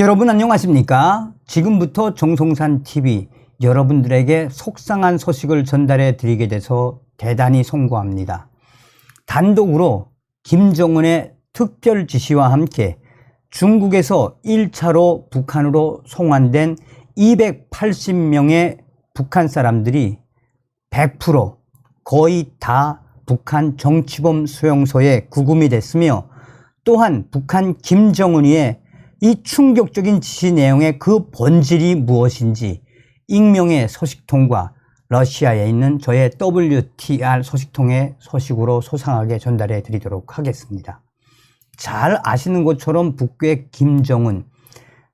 여러분 안녕하십니까? 지금부터 정송산 TV 여러분들에게 속상한 소식을 전달해 드리게 돼서 대단히 송구합니다. 단독으로 김정은의 특별 지시와 함께 중국에서 1차로 북한으로 송환된 280명의 북한 사람들이 100% 거의 다 북한 정치범 수용소에 구금이 됐으며 또한 북한 김정은이의 이 충격적인 지시 내용의 그 본질이 무엇인지 익명의 소식통과 러시아에 있는 저의 WTR 소식통의 소식으로 소상하게 전달해 드리도록 하겠습니다. 잘 아시는 것처럼 북괴 김정은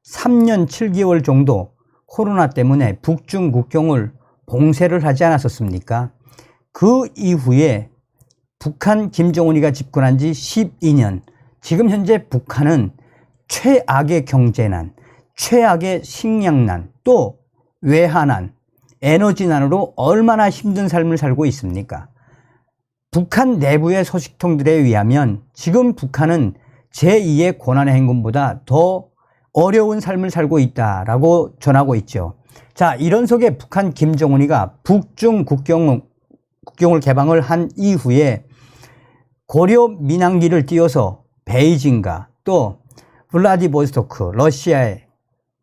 3년 7개월 정도 코로나 때문에 북중 국경을 봉쇄를 하지 않았었습니까? 그 이후에 북한 김정은이가 집권한 지 12년, 지금 현재 북한은 최악의 경제난, 최악의 식량난, 또 외환난, 에너지난으로 얼마나 힘든 삶을 살고 있습니까? 북한 내부의 소식통들에 의하면 지금 북한은 제2의 고난의 행군보다 더 어려운 삶을 살고 있다라고 전하고 있죠. 자, 이런 속에 북한 김정은이가 북중 국경, 국경을 개방을 한 이후에 고려 민항기를 띄워서 베이징과 또 블라디보스토크, 러시아에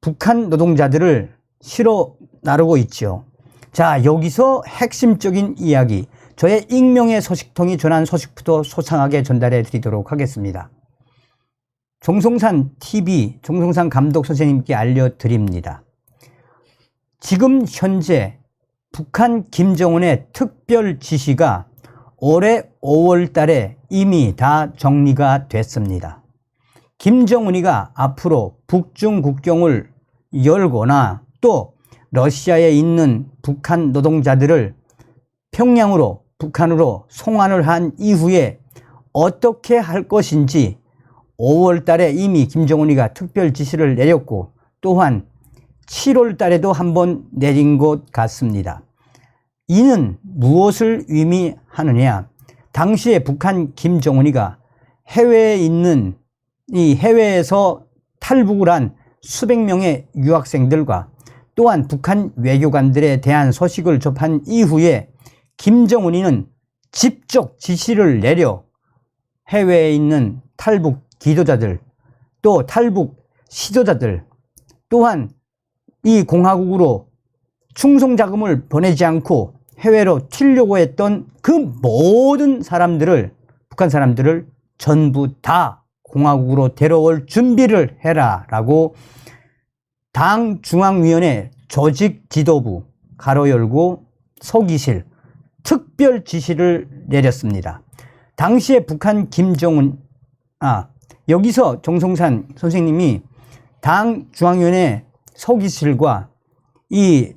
북한 노동자들을 실어 나르고 있죠. 자, 여기서 핵심적인 이야기, 저의 익명의 소식통이 전한 소식부터 소상하게 전달해 드리도록 하겠습니다. 종송산 TV, 종송산 감독 선생님께 알려드립니다. 지금 현재 북한 김정은의 특별 지시가 올해 5월 달에 이미 다 정리가 됐습니다. 김정은이가 앞으로 북중 국경을 열거나 또 러시아에 있는 북한 노동자들을 평양으로 북한으로 송환을 한 이후에 어떻게 할 것인지 5월 달에 이미 김정은이가 특별 지시를 내렸고 또한 7월 달에도 한번 내린 것 같습니다. 이는 무엇을 의미하느냐? 당시에 북한 김정은이가 해외에 있는 이 해외에서 탈북을 한 수백 명의 유학생들과 또한 북한 외교관들에 대한 소식을 접한 이후에 김정은이는 직접 지시를 내려 해외에 있는 탈북 기도자들 또 탈북 시도자들 또한 이 공화국으로 충성 자금을 보내지 않고 해외로 튀려고 했던 그 모든 사람들을 북한 사람들을 전부 다 공화국으로 데려올 준비를 해라 라고 당 중앙위원회 조직 지도부 가로 열고 서기실 특별 지시를 내렸습니다. 당시에 북한 김정은 아 여기서 정성산 선생님이 당 중앙위원회 서기실과 이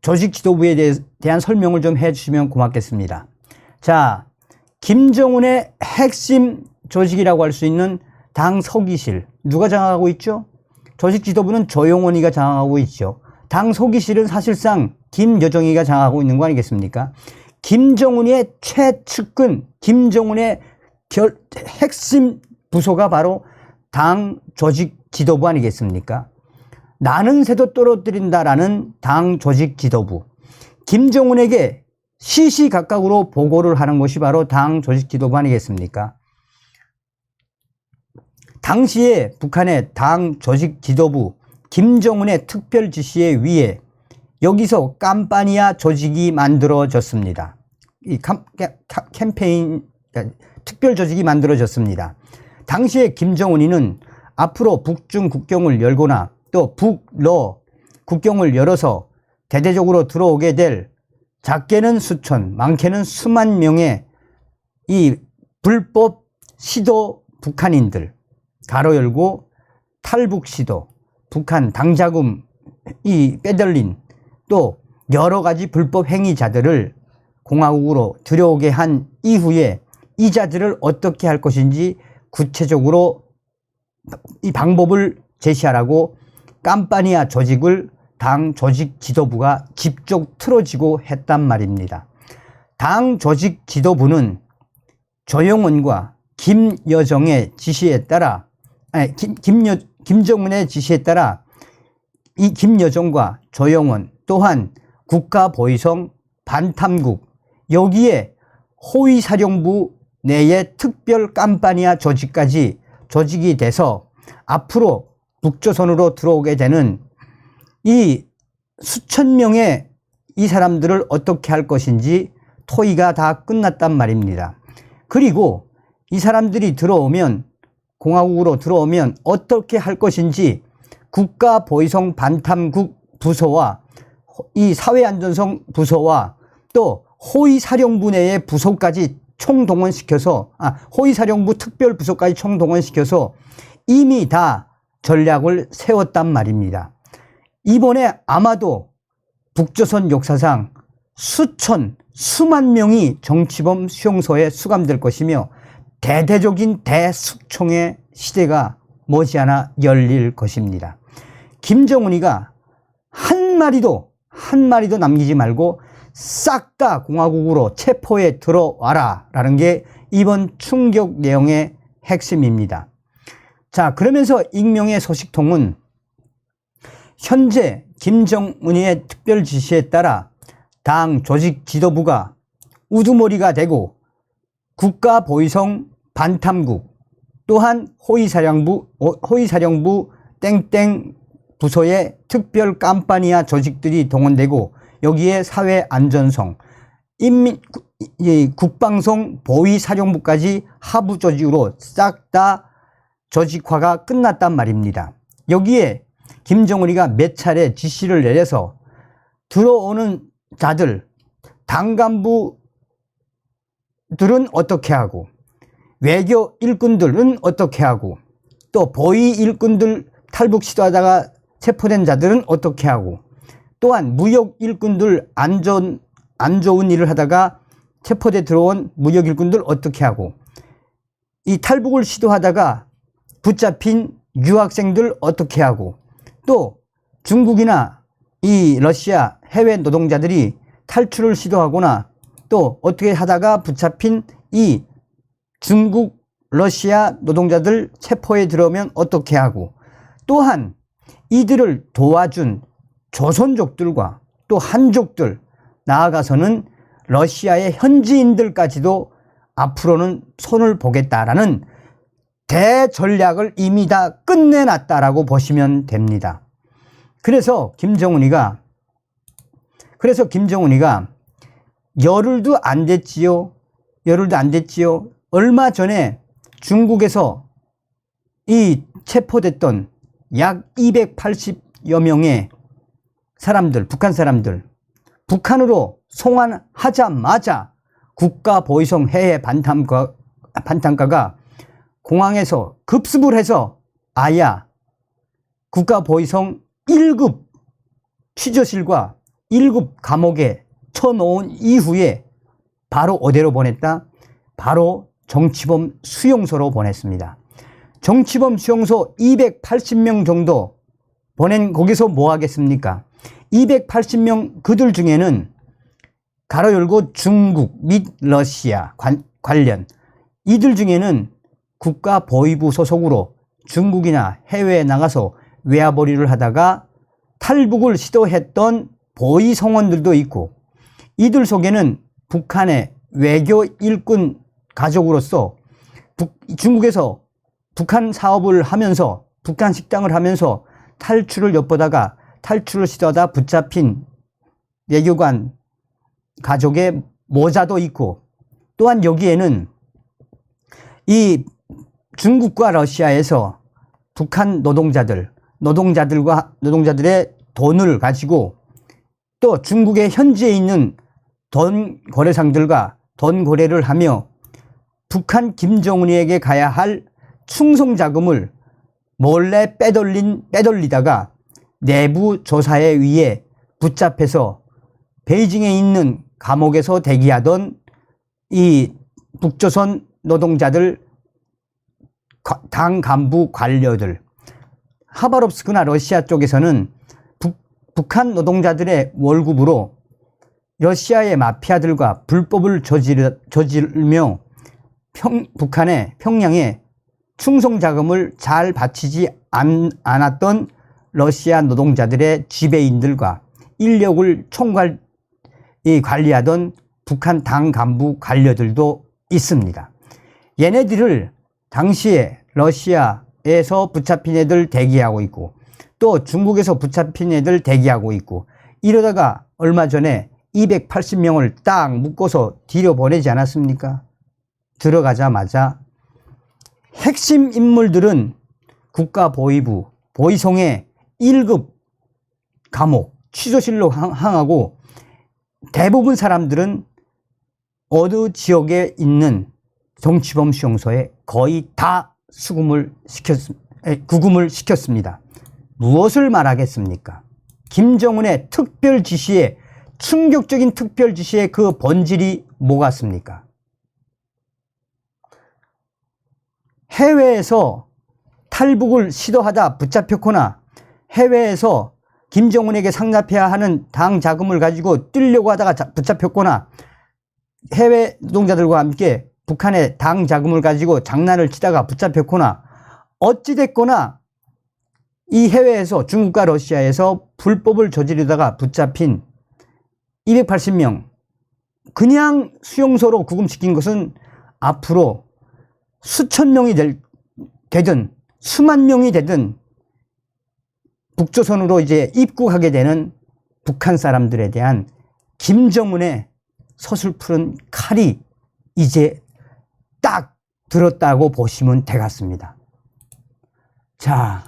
조직 지도부에 대한 설명을 좀 해주시면 고맙겠습니다. 자, 김정은의 핵심 조직이라고 할 수 있는 당 서기실 누가 장악하고 있죠? 조직 지도부는 조용원이가 장악하고 있죠. 당 서기실은 사실상 김여정이가 장악하고 있는 거 아니겠습니까? 김정은의 최측근, 김정은의 결, 핵심 부서가 바로 당 조직 지도부 아니겠습니까? 나는 새도 떨어뜨린다라는 당 조직 지도부. 김정은에게 시시각각으로 보고를 하는 것이 바로 당 조직 지도부 아니겠습니까? 당시에 북한의 당 조직 지도부 김정은의 특별 지시에 의해 여기서 깜파니아 조직이 만들어졌습니다. 이 캠페인 그러니까 특별 조직이 만들어졌습니다. 당시에 김정은이는 앞으로 북중 국경을 열거나 또 북러 국경을 열어서 대대적으로 들어오게 될 작게는 수천, 많게는 수만 명의 이 불법 시도 북한인들 가로 열고 탈북 시도, 북한 당자금 이 빼돌린 또 여러 가지 불법 행위자들을 공화국으로 들여오게 한 이후에 이 자들을 어떻게 할 것인지 구체적으로 이 방법을 제시하라고 깜파니아 조직을 당 조직 지도부가 직접 틀어지고 했단 말입니다. 당 조직 지도부는 조영원과 김여정의 지시에 따라 아니, 김, 김여, 김정은의 지시에 따라 이 김여정과 조영원 또한 국가보위성 반탐국 여기에 호위사령부 내의 특별 깜파니아 조직까지 조직이 돼서 앞으로 북조선으로 들어오게 되는 이 수천 명의 이 사람들을 어떻게 할 것인지 토의가 다 끝났단 말입니다. 그리고 이 사람들이 들어오면 공화국으로 들어오면 어떻게 할 것인지 국가 보위성 반탐국 부서와 이 사회안전성 부서와 또 호위사령부 내의 부서까지 총동원시켜서 아 호위사령부 특별부서까지 총동원시켜서 이미 다 전략을 세웠단 말입니다. 이번에 아마도 북조선 역사상 수천, 수만 명이 정치범 수용소에 수감될 것이며 대대적인 대숙청의 시대가 머지않아 열릴 것입니다. 김정은이가 한 마리도, 한 마리도 남기지 말고 싹 다 공화국으로 체포에 들어와라 라는 게 이번 충격 내용의 핵심입니다. 자, 그러면서 익명의 소식통은 현재 김정은이의 특별 지시에 따라 당 조직 지도부가 우두머리가 되고 국가보위성 반탐국 또한 호위사령부 어, 호위사령부 땡땡 부서의 특별 깜파니아 조직들이 동원되고 여기에 사회안전성 인민 이 국방성 보위사령부까지 하부 조직으로 싹 다 조직화가 끝났단 말입니다. 여기에 김정은이가 몇 차례 지시를 내려서 들어오는 자들 당 간부 들은 어떻게 하고? 외교 일꾼들은 어떻게 하고? 또 보위 일꾼들 탈북 시도하다가 체포된 자들은 어떻게 하고? 또한 무역 일꾼들 안전 안 좋은 일을 하다가 체포돼 들어온 무역 일꾼들 어떻게 하고? 이 탈북을 시도하다가 붙잡힌 유학생들 어떻게 하고? 또 중국이나 이 러시아 해외 노동자들이 탈출을 시도하거나 또 어떻게 하다가 붙잡힌 이 중국 러시아 노동자들 체포에 들어오면 어떻게 하고 또한 이들을 도와준 조선족들과 또 한족들 나아가서는 러시아의 현지인들까지도 앞으로는 손을 보겠다라는 대전략을 이미 다 끝내놨다라고 보시면 됩니다. 그래서 김정은이가 그래서 김정은이가 열흘도 안 됐지요. 열흘도 안 됐지요. 얼마 전에 중국에서 이 체포됐던 약 280여 명의 사람들, 북한 사람들, 북한으로 송환하자마자 국가 보위성 해외 반탐가, 반탐가가 공항에서 급습을 해서 아야 국가 보위성 1급 취조실과 1급 감옥에 쳐 놓은 이후에 바로 어디로 보냈다? 바로 정치범 수용소로 보냈습니다. 정치범 수용소 280명 정도 보낸 거기서 뭐 하겠습니까? 280명 그들 중에는 가로 열고 중국 및 러시아 관, 관련 이들 중에는 국가 보위부 소속으로 중국이나 해외에 나가서 외화벌이를 하다가 탈북을 시도했던 보위 성원들도 있고 이들 속에는 북한의 외교 일꾼 가족으로서 북, 중국에서 북한 사업을 하면서 북한 식당을 하면서 탈출을 엿보다가 탈출을 시도하다 붙잡힌 외교관 가족의 모자도 있고 또한 여기에는 이 중국과 러시아에서 북한 노동자들, 노동자들과 노동자들의 돈을 가지고 또 중국의 현지에 있는 돈 거래상들과 돈 거래를 하며 북한 김정은이에게 가야 할 충성 자금을 몰래 빼돌린 빼돌리다가 내부 조사에 의해 붙잡혀서 베이징에 있는 감옥에서 대기하던 이 북조선 노동자들 당 간부 관료들. 하바롭스크나 러시아 쪽에서는 북, 북한 노동자들의 월급으로 러시아의 마피아들과 불법을 저지르, 저지르며 평, 북한의 평양에 충성 자금을 잘 바치지 안, 않았던 러시아 노동자들의 지배인들과 인력을 총괄 이 관리하던 북한 당 간부 관료들도 있습니다. 얘네들을 당시에 러시아에서 붙잡힌 애들 대기하고 있고 또 중국에서 붙잡힌 애들 대기하고 있고 이러다가 얼마 전에 280명을 딱 묶어서 뒤로 보내지 않았습니까? 들어가자마자 핵심 인물들은 국가보위부, 보위성의 1급 감옥, 취조실로 항- 항하고 대부분 사람들은 어느 지역에 있는 정치범 수용소에 거의 다 수금을 시켰, 에, 구금을 시켰습니다. 무엇을 말하겠습니까? 김정은의 특별 지시에 충격적인 특별 지시의 그 본질이 뭐겠습니까? 해외에서 탈북을 시도하다 붙잡혔거나 해외에서 김정은에게 상납해야 하는 당 자금을 가지고 뛰려고 하다가 자- 붙잡혔거나 해외 노동자들과 함께 북한의 당 자금을 가지고 장난을 치다가 붙잡혔거나 어찌됐거나 이 해외에서 중국과 러시아에서 불법을 저지르다가 붙잡힌 280명 그냥 수용소로 구금시킨 것은 앞으로 수천 명이 될, 되든 수만 명이 되든 북조선으로 이제 입국하게 되는 북한 사람들에 대한 김정은의 서슬푸른 칼이 이제 딱 들었다고 보시면 되겠습니다. 자,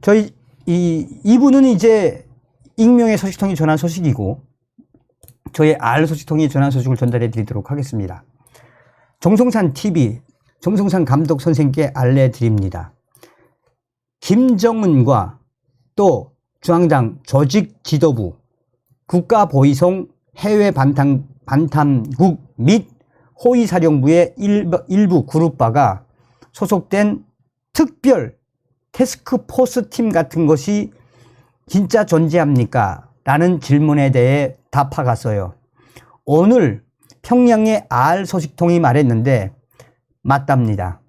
저희 이 이분은 이제 익명의 소식통이 전한 소식이고 저의 알 소식통이 전한 소식을 전달해 드리도록 하겠습니다. 정성산 TV 정성산 감독 선생께 알려드립니다. 김정은과 또 중앙당 조직 지도부 국가보위성 해외 반탐, 반탐국 및 호위사령부의 일부, 일부 그룹바가 소속된 특별 테스크포스 팀 같은 것이 진짜 존재합니까? 라는 질문에 대해 답하갔어요. 오늘 평양의 알 소식통이 말했는데 맞답니다.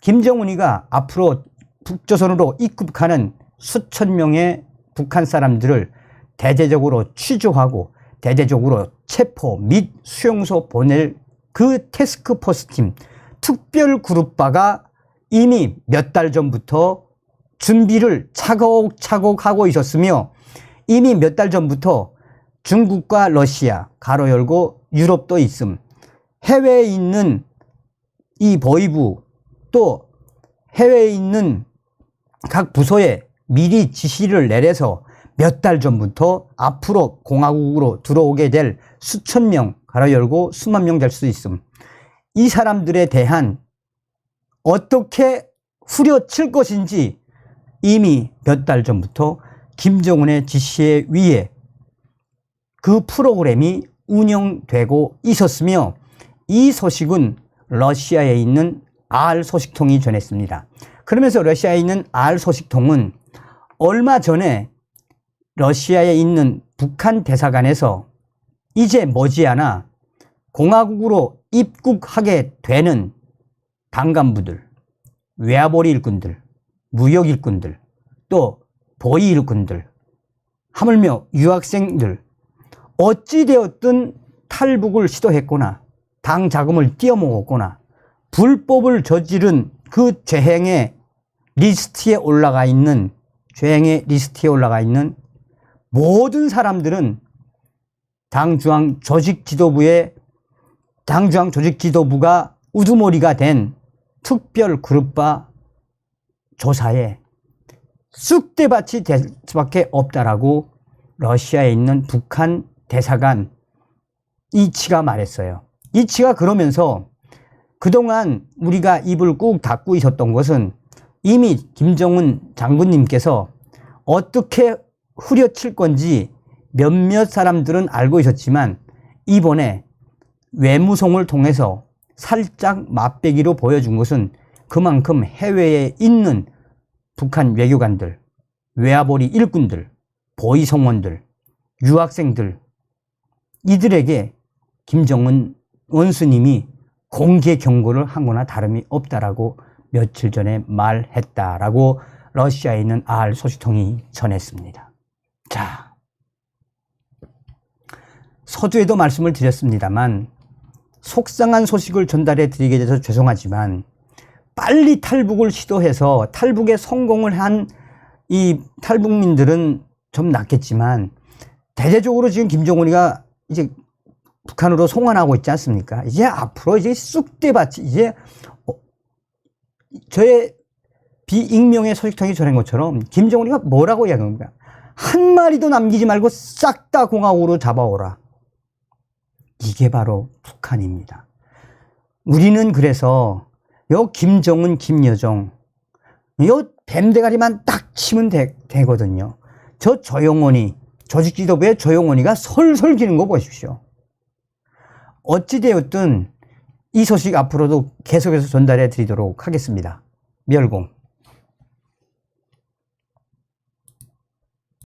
김정은이가 앞으로 북조선으로 입국하는 수천 명의 북한 사람들을 대대적으로 취조하고 대대적으로 체포 및 수용소 보낼 그 테스크포스 팀 특별 그룹바가 이미 몇 달 전부터 준비를 차곡차곡 하고 있었으며 이미 몇 달 전부터 중국과 러시아 가로 열고 유럽도 있음 해외에 있는 이 보위부 또 해외에 있는 각 부서에 미리 지시를 내려서 몇 달 전부터 앞으로 공화국으로 들어오게 될 수천 명 가로 열고 수만 명 될 수 있음. 이 사람들에 대한 어떻게 후려칠 것인지 이미 몇 달 전부터 김정은의 지시에 의해 그 프로그램이 운영되고 있었으며 이 소식은 러시아에 있는 알 소식통이 전했습니다. 그러면서 러시아에 있는 알 소식통은 얼마 전에 러시아에 있는 북한 대사관에서 이제 머지않아 공화국으로 입국하게 되는 당간부들, 외화벌이 일꾼들, 무역 일꾼들, 또 보위 일꾼들, 하물며 유학생들, 어찌되었든 탈북을 시도했거나 당 자금을 띄어먹었거나 불법을 저지른 그 죄행의 리스트에 올라가 있는 죄행의 리스트에 올라가 있는 모든 사람들은 당중앙 조직 지도부의 당중앙 조직 지도부가 우두머리가 된 특별 그룹과 조사에 쑥대밭이 될 수밖에 없다라고 러시아에 있는 북한 대사관 이치가 말했어요. 이치가 그러면서 그동안 우리가 입을 꾹 닫고 있었던 것은 이미 김정은 장군님께서 어떻게 후려칠 건지 몇몇 사람들은 알고 있었지만 이번에 외무성을 통해서 살짝 맛배기로 보여준 것은 그만큼 해외에 있는 북한 외교관들, 외화벌이 일꾼들, 보위성원들, 유학생들 이들에게 김정은 원수님이 공개 경고를 한 거나 다름이 없다라고 며칠 전에 말했다라고 러시아에 있는 알 소식통이 전했습니다. 자, 서두에도 말씀을 드렸습니다만 속상한 소식을 전달해 드리게 돼서 죄송하지만 빨리 탈북을 시도해서 탈북에 성공을 한 이 탈북민들은 좀 낫겠지만 대대적으로 지금 김정은이가 이제 북한으로 송환하고 있지 않습니까? 이제 앞으로 이제 쑥대밭이 이제 어, 저의 비익명의 소식통이 전한 것처럼 김정은이가 뭐라고 이야기합니까? 한 마리도 남기지 말고 싹 다 공화국으로 잡아오라. 이게 바로 북한입니다. 우리는 그래서 요 김정은, 김여정, 요 뱀대가리만 딱 치면 되, 되거든요. 저 조용원이, 조직 지도부의 조용원이가 솔솔 기는 거 보십시오. 어찌되었든 이 소식 앞으로도 계속해서 전달해 드리도록 하겠습니다. 멸공.